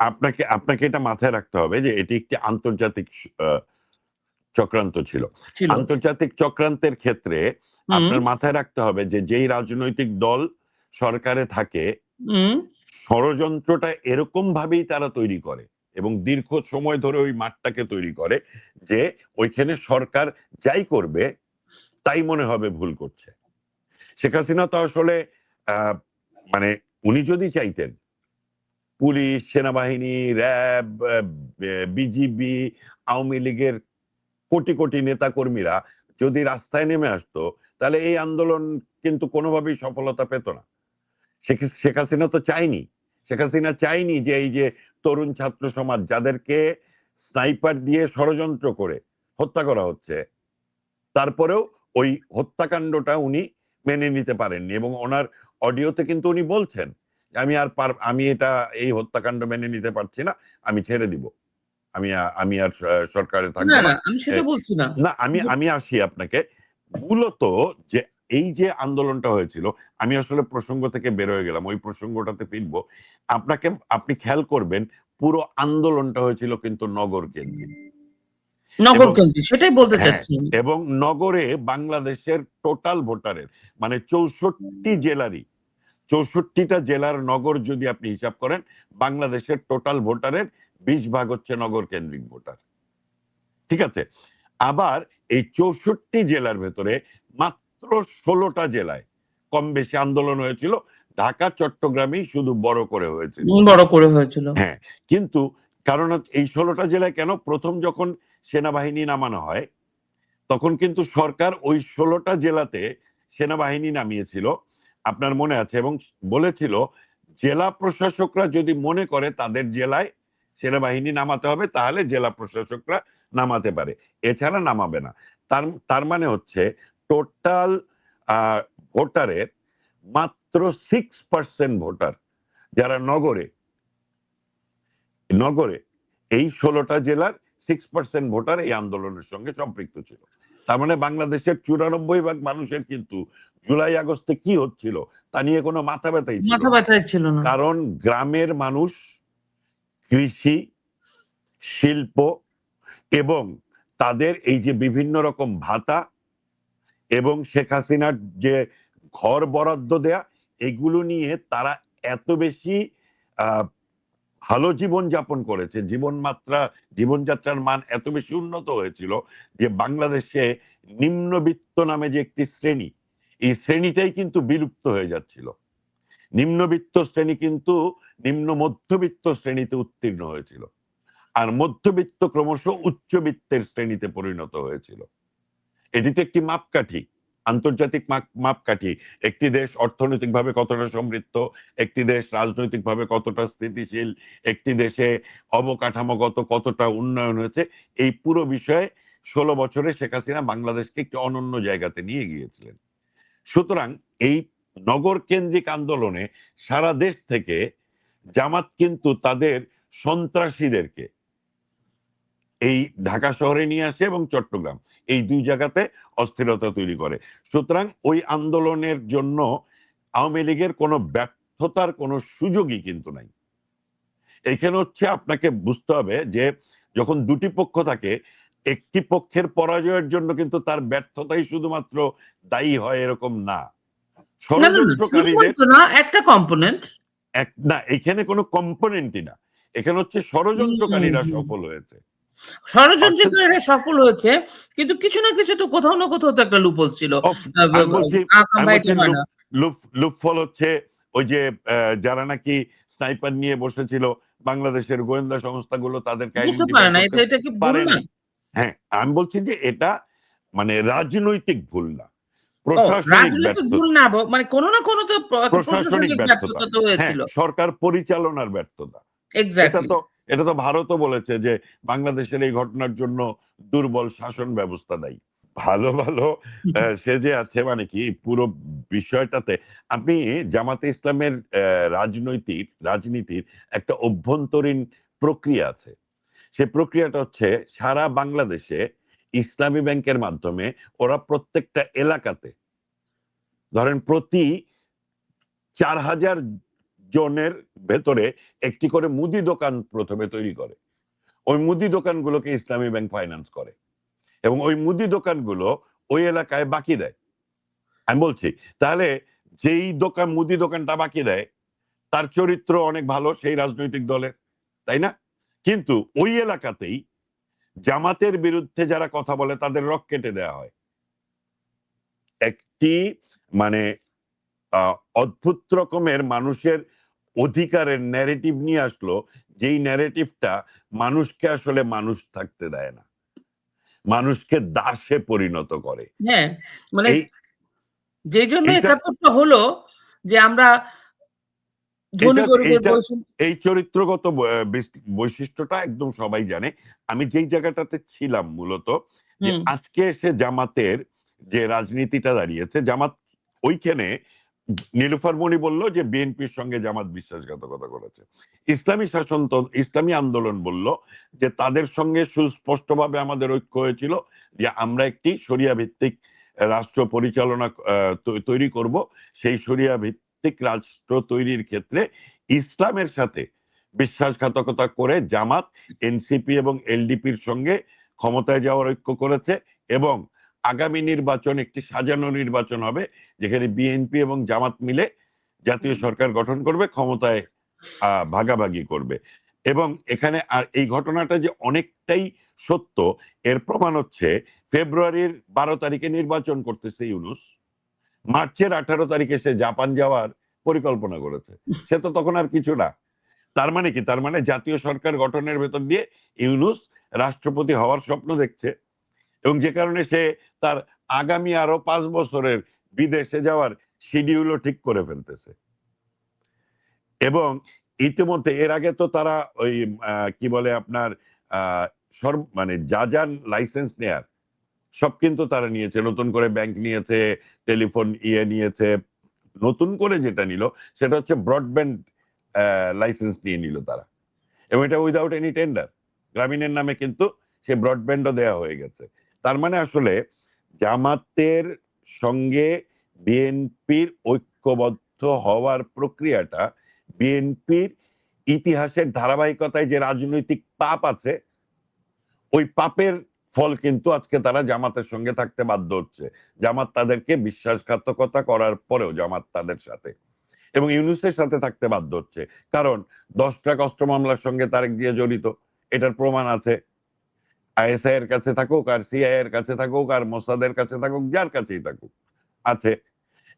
আপনাকে আপনাকে এটা মাথায় রাখতে হবে যে এটি একটি আন্তর্জাতিক চক্রান্ত ছিল। আন্তর্জাতিক চক্রান্তের ক্ষেত্রে আপনার মাথায় রাখতে হবে যে যেই রাজনৈতিক দল সরকারে থাকে ষড়যন্ত্রটা এরকম ভাবেই তারা তৈরি করে এবং দীর্ঘ সময় ধরে ওই মাঠটাকে তৈরি করে যে ওইখানে সরকার যাই করবে তাই মনে হবে ভুল করছে। শেখ হাসিনা তো আসলে আহ, মানে উনি যদি চাইতেন পুলিশ, সেনাবাহিনী, র্যাব বিজিবি, আওয়ামী লীগের কোটি কোটি নেতা কর্মীরা যদি রাস্তায় নেমে আসতো, তাহলে এই আন্দোলন কিন্তু কোনোভাবেই সফলতা পেত না। শেখ হাসিনা তো চায়নি। শেখ হাসিনা চায়নি যে এই যে তরুণ ছাত্র সমাজ যাদেরকে স্নাইপার দিয়ে ষড়যন্ত্র করে হত্যা করা হচ্ছে, তারপরেও ওই হত্যাকাণ্ডটা উনি মেনে নিতে পারেননি এবং ওনার অডিওতে কিন্তু উনি বলছেন আমি আর পার আমি এটা এই হত্যাকাণ্ড মেনে নিতে পারছি না আমি ছেড়ে দিব। আমি আমি আর সরকারে থাকব না আমি সেটা বলছি না। না আমি আমি আসি আপনাকে। মূলত যে এই যে আন্দোলনটা হয়েছিল আমি আসলে প্রসঙ্গ থেকে বের হয়ে গেলাম। ওই প্রসঙ্গটাতে ফিরবো। আপনাকে আপনি খেয়াল করবেন পুরো আন্দোলনটা হয়েছিল কিন্তু নগর কেন্দ্রিক। নগর কেন্দ্রিক সেটাই বলতে হ্যাঁ, চাচ্ছি এবং নগরে বাংলাদেশের টোটাল ভোটারের মানে চৌষট্টি জেলারই চৌষট্টিটা জেলার নগর যদি আপনি হিসাব করেন বাংলাদেশের টোটাল ভোটারের বিশ ভাগ হচ্ছে নগর কেন্দ্রিক ভোটার। ঠিক আছে? আবার এই চৌষট্টি জেলার ভেতরে মাত্র ষোলোটা জেলায় কম বেশি আন্দোলন হয়েছিল। ঢাকা চট্টগ্রামেই শুধু বড় করে হয়েছিল। বড় করে হয়েছিল। হ্যাঁ কিন্তু কারণ এই ষোলোটা জেলায় কেন? প্রথম যখন সেনাবাহিনী নামানো হয় তখন কিন্তু সরকার ওই ষোলোটা জেলাতে সেনাবাহিনী নামিয়েছিল। আপনার মনে আছে এবং বলেছিল, জেলা প্রশাসকরা যদি মনে করে তাদের জেলায় সেনাবাহিনী নামাতে হবে, তাহলে জেলা প্রশাসকরা নামাতে পারে। এছাড়া নামাবে না। তার তার মানে হচ্ছে টোটাল ভোটারের মাত্র সিক্স পার্সেন্ট ভোটার যারা নগরে নগরে এই ষোলোটা জেলার সিক্স পার্সেন্ট ভোটার এই আন্দোলনের সঙ্গে সম্পৃক্ত ছিল। তার মানে বাংলাদেশের চুরানব্বই ভাগ মানুষের কিন্তু জুলাই আগস্টে কি হচ্ছিল তা নিয়ে কোনো মাথা ব্যথাই ছিল মাথা না। ব্যথা ছিল না কারণ গ্রামের মানুষ কৃষি শিল্প এবং তাদের এই যে বিভিন্ন রকম ভাতা এবং শেখ হাসিনার যে ঘর বরাদ্দ দেয়া এগুলো নিয়ে তারা এত বেশি আহ, ভালো জীবন যাপন করেছে। জীবনমাত্রা জীবনযাত্রার মান এত বেশি উন্নত হয়েছিল যে বাংলাদেশে নিম্নবিত্ত নামে যে একটি শ্রেণি, এই শ্রেণীটাই কিন্তু বিলুপ্ত হয়ে যাচ্ছিল। নিম্নবিত্ত শ্রেণি কিন্তু নিম্ন মধ্যবিত্ত শ্রেণীতে উত্তীর্ণ হয়েছিল। আর মধ্যবিত্ত ক্রমশ উচ্চবিত্তের শ্রেণীতে পরিণত হয়েছিল। এটিতে একটি মাপকাঠি আন্তর্জাতিক মাপ- মাপকাঠি। একটি দেশ অর্থনৈতিকভাবে কতটা সমৃদ্ধ, একটি দেশ রাজনৈতিকভাবে কতটা স্থিতিশীল, একটি দেশে অবকাঠামোগত কতটা উন্নয়ন হয়েছে, এই পুরো বিষয়ে ষোলো বছরে শেখ হাসিনা বাংলাদেশকে একটি অনন্য জায়গাতে নিয়ে গিয়েছিলেন। সুতরাং এই নগর কেন্দ্রিক আন্দোলনে সারা দেশ থেকে জামাত কিন্তু তাদের সন্ত্রাসীদেরকে এই ঢাকা শহরে নিয়ে আসে এবং চট্টগ্রাম। এই দুই জায়গাতে অস্থিরতা তৈরি করে। সুতরাং ওই আন্দোলনের জন্য আওয়ামী লীগের কোনো ব্যর্থতার কোনো সুযোগই কিন্তু নাই। এখানে হচ্ছে আপনাকে বুঝতে হবে যে যখন দুটি পক্ষ থাকে একটি পক্ষের পরাজয়ের জন্য কিন্তু তার ব্যর্থতাই শুধুমাত্র দায়ী হয় এরকম না। একটা কম্পোনেন্ট এক না এখানে কোনো কম্পোনেন্টই না। এখানে হচ্ছে ষড়যন্ত্রকারীরা সফল হুম। হয়েছে ষড়যন্ত্রকারীরা সফল হয়েছে কিন্তু কিছু না কিছু তো কোথাও না কোথাও তো একটা লুপল ছিল। হয় লুপফল হচ্ছে ওই যে যারা নাকি স্নাইপার নিয়ে বসেছিল বাংলাদেশের গোয়েন্দা সংস্থাগুলো তাদেরকে। না হ্যাঁ আমি বলছি যে এটা মানে রাজনৈতিক ভুল না রাজনৈতিক ভুল না মানে কোনো না কোনো তো প্রশাসনিক ব্যর্থতা। হ্যাঁ সরকার পরিচালনার ব্যর্থতা। এটা তো এটা তো ভারতও বলেছে যে বাংলাদেশের এই ঘটনার জন্য দুর্বল শাসন ব্যবস্থা দায়ী ভালো ভালো সে যে আছে মানে কি পুরো বিষয়টাতে আপনি জামাতে ইসলামের রাজনৈতিক রাজনীতির একটা অভ্যন্তরীণ প্রক্রিয়া আছে। সে প্রক্রিয়াটা হচ্ছে সারা বাংলাদেশে ইসলামী ব্যাংকের মাধ্যমে ওরা প্রত্যেকটা এলাকাতে ধরেন প্রতি চার হাজার জনের ভেতরে একটি করে মুদি দোকান প্রথমে তৈরি করে। ওই মুদি দোকানগুলোকে ইসলামী ব্যাংক ফাইন্যান্স করে এবং ওই মুদি দোকানগুলো ওই এলাকায় বাকি দেয়। আমি বলছি, তাহলে যেই দোকান, মুদি দোকানটা বাকি দেয়, তার চরিত্র অনেক ভালো, সেই রাজনৈতিক দলের, তাই না? কিন্তু ওই এলাকাতেই জামাতের বিরুদ্ধে যারা কথা বলে, তাদের রক কেটে দেওয়া হয়। একটি মানে অদ্ভুত রকমের মানুষের অধিকারের ন্যারেটিভ নিয়ে আসলো যেই ন্যারেটিভটা মানুষকে আসলে মানুষ থাকতে দেয় না। মানুষকে দাসে পরিণত করে। হ্যাঁ মানে এই যে জন্য একাত্তরটা হলো যে আমরা এই চরিত্রগত বৈশিষ্ট্যটা একদম সবাই জানে। আমি যেই জায়গাটাতে ছিলাম মূলত আজকে এসে জামাতের যে রাজনীতিটা দাঁড়িয়েছে জামাত ওইখানে নীলুফার মণি বলল যে বিএনপির সঙ্গে জামাত বিশ্বাসঘাতকতা করেছে। ইসলামী শাসনতন্ত্র ইসলামী আন্দোলন বলল যে তাদের সঙ্গে সুস্পষ্টভাবে আমাদের ঐক্য হয়েছিল যে আমরা একটি শরিয়া ভিত্তিক রাষ্ট্র পরিচালনা তৈরি করব। সেই শরিয়া ভিত্তিক রাষ্ট্র তৈরির ক্ষেত্রে ইসলামের সাথে বিশ্বাসঘাতকতা করে জামাত, এনসিপি এবং এলডিপির সঙ্গে ক্ষমতায় যাওয়ার ঐক্য করেছে এবং আগামী নির্বাচন একটি সাজানো নির্বাচন হবে যেখানে বিএনপি এবং জামাত মিলে জাতীয় সরকার গঠন করবে ক্ষমতায় ভাগাভাগি করবে। এবং এখানে আর এই ঘটনাটা যে অনেকটাই সত্য এর প্রমাণ হচ্ছে ফেব্রুয়ারির বারো তারিখে নির্বাচন করতেছে ইউনুস। মার্চের আঠারো তারিখে সে জাপান যাওয়ার পরিকল্পনা করেছে। সে তো তখন আর কিছু না। তার মানে কি? তার মানে জাতীয় সরকার গঠনের ভেতর দিয়ে ইউনুস রাষ্ট্রপতি হওয়ার স্বপ্ন দেখছে। এবং যে কারণে সে তার আগামী আরও পাঁচ বছরের বিদেশে যাওয়ার শিডিউলও ঠিক করে ফেলতেছে। এবং ইতিমধ্যে এর আগে তো তারা ওই কি বলে আপনার সর্ব মানে যা যান লাইসেন্স নেয়ার, সব কিন্তু তারা নিয়েছে। নতুন করে ব্যাংক নিয়েছে টেলিফোন ইয়ে নিয়েছে, নতুন করে যেটা নিল সেটা হচ্ছে ব্রডব্যান্ড লাইসেন্স নিয়ে নিল তারা। এবং এটা উইদাউট এনি টেন্ডার গ্রামীণের নামে কিন্তু সে ব্রডব্যান্ডও দেওয়া হয়ে গেছে। তার মানে আসলে জামাতের সঙ্গে বিএনপির ঐক্যবদ্ধ হওয়ার প্রক্রিয়াটা বিএনপির ইতিহাসের ধারাবাহিকতায় যে রাজনৈতিক পাপ আছে, ওই পাপের ফল কিন্তু আজকে তারা জামাতের সঙ্গে থাকতে বাধ্য হচ্ছে। জামাত তাদেরকে বিশ্বাসঘাতকতা করার পরেও জামাত তাদের সাথে এবং ইউনুসের সাথে থাকতে বাধ্য হচ্ছে। কারণ দশটা কষ্ট মামলার সঙ্গে তারেক দিয়ে জড়িত, এটার প্রমাণ আছে। আইএসআই এর কাছে থাকুক আর সিআই এর কাছে থাকুক আর মোসাদের কাছে থাকুক, যার কাছেই থাকুক। আছে।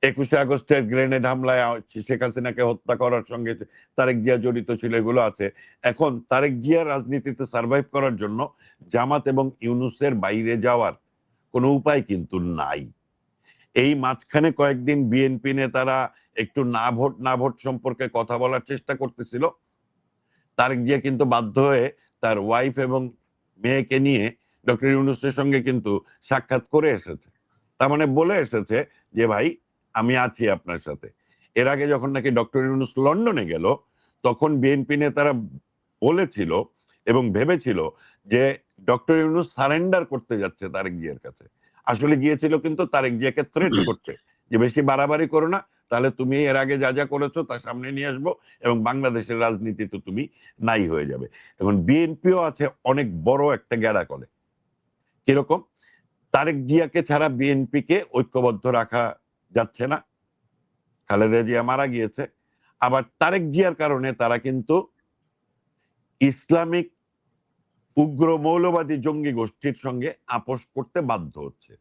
একুশে আগস্টের গ্রেনেড হামলায় শেখ হাসিনাকে হত্যা করার সঙ্গে তারেক জিয়া জড়িত ছিল, এগুলো আছে। এখন তারেক জিয়া রাজনীতিতে সার্ভাইভ করার জন্য জামাত এবং ইউনুসের বাইরে যাওয়ার কোনো উপায় কিন্তু নাই। এই মাঝখানে কয়েকদিন বিএনপি নেতারা একটু না ভোট না ভোট সম্পর্কে কথা বলার চেষ্টা করতেছিল। তারেক জিয়া কিন্তু বাধ্য হয়ে তার ওয়াইফ এবং মেয়েকে নিয়ে ডক্টর ইউনুসের সঙ্গে কিন্তু সাক্ষাৎ করে এসেছে। তার মানে বলে এসেছে যে, ভাই, আমি আছি আপনার সাথে। এর আগে যখন নাকি ডক্টর ইউনুস লন্ডনে গেল, তখন বিএনপি নেতারা বলেছিল এবং ভেবেছিল যে, ডক্টর ইউনুস সারেন্ডার করতে যাচ্ছে তারেক জিয়ার কাছে। আসলে গিয়েছিল কিন্তু তারেক জিয়াকে থ্রেট করতে। যে, বেশি বাড়াবাড়ি করো না তাহলে তুমি এর আগে যা যা করেছ তার সামনে নিয়ে আসব এবং বাংলাদেশের রাজনীতিতে তুমি নাই হয়ে যাবে। এখন বিএনপিও আছে, অনেক বড় একটা গ্যাড়া করে। কীরকম? তারেক জিয়াকে ছাড়া বিএনপিকে ঐক্যবদ্ধ রাখা যাচ্ছে না। খালেদা জিয়া মারা গিয়েছে। আবার তারেক জিয়ার কারণে তারা কিন্তু ইসলামিক উগ্র মৌলবাদী জঙ্গি গোষ্ঠীর সঙ্গে আপোষ করতে বাধ্য হচ্ছে।